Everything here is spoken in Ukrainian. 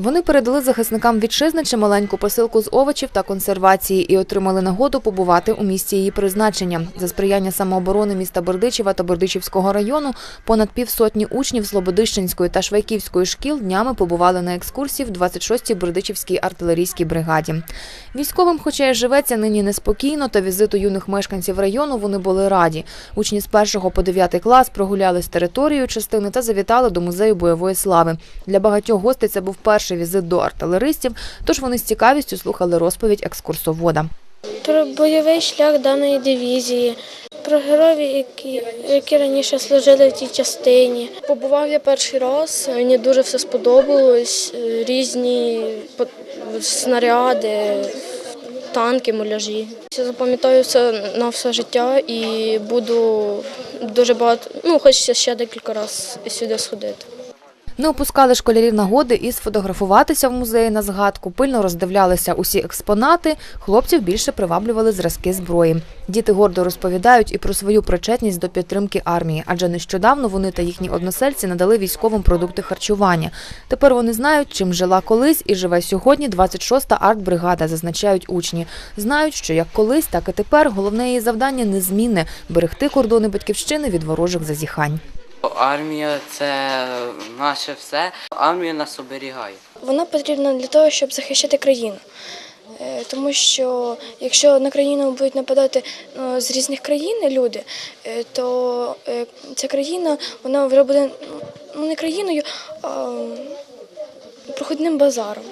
Вони передали захисникам вітчизни чималеньку посилку з овочів та консервації і отримали нагоду побувати у місці її призначення. За сприяння самооборони міста Бердичева та Бердичівського району понад півсотні учнів Слободищенської та Швайківської шкіл днями побували на екскурсії в 26-й Бердичівській артилерійській бригаді. Військовим, хоча й живеться нині неспокійно, та візиту юних мешканців району вони були раді. Учні з 1 по 9 клас прогулялись територією частини та завітали до музею бойової слави. Для багатьох гостей це був перший візит до артилеристів, тож вони з цікавістю слухали розповідь екскурсовода. Про бойовий шлях даної дивізії, про героїв, які, які раніше служили в тій частині. Побував я перший раз, мені дуже все сподобалось. е, Різні по- снаряди, танки, муляжі. Я запам'ятаю це на все життя і буду дуже багато, ну хочеться ще декілька разів сюди сходити. Не опускали школярів нагоди і сфотографуватися в музеї на згадку, пильно роздивлялися усі експонати. Хлопців більше приваблювали зразки зброї. Діти гордо розповідають і про свою причетність до підтримки армії, адже нещодавно вони та їхні односельці надали військовим продукти харчування. Тепер вони знають, чим жила колись і живе сьогодні 26-та артбригада, зазначають учні. Знають, що як колись, так і тепер головне її завдання незмінне берегти кордони батьківщини від ворожих зазіхань. Армія це наше все. Армія нас оберігає. Вона потрібна для того, щоб захищати країну. Е, Тому що якщо на країну будуть нападати ну, з різних країн люди, е, то е, ця країна вона вже буде ну, не країною, а проходним базаром.